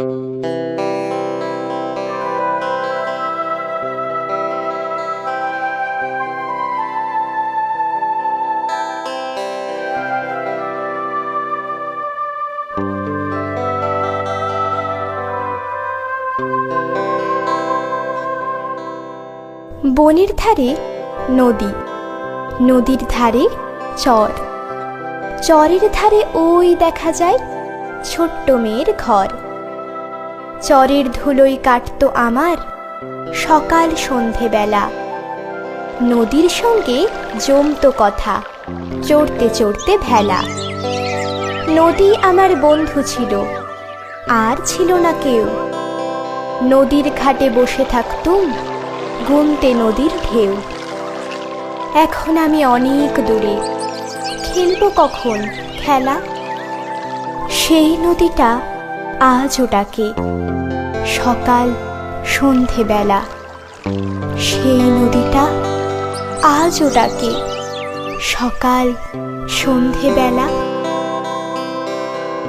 বনের ধারে নদী নদীর ধারে চর। চরের ধারে ওই দেখা যায় ছোট্ট মেয়ের ঘর। চরের ধুলোই কাটতো আমার সকাল সন্ধেবেলা। নদীর সঙ্গে জমতো কথা, চড়তে চড়তে ভেলা। নদী আমার বন্ধু ছিল, আর ছিল না কেউ। নদীর ঘাটে বসে থাকতুম, গুনতে নদীর ঢেউ। এখন আমি অনেক দূরে, খেলব কখন খেলা? সেই নদীটা আজও ডাকে সকাল সন্ধেবেলা। সেই নদীটা আজও ডাকে সকাল সন্ধেবেলা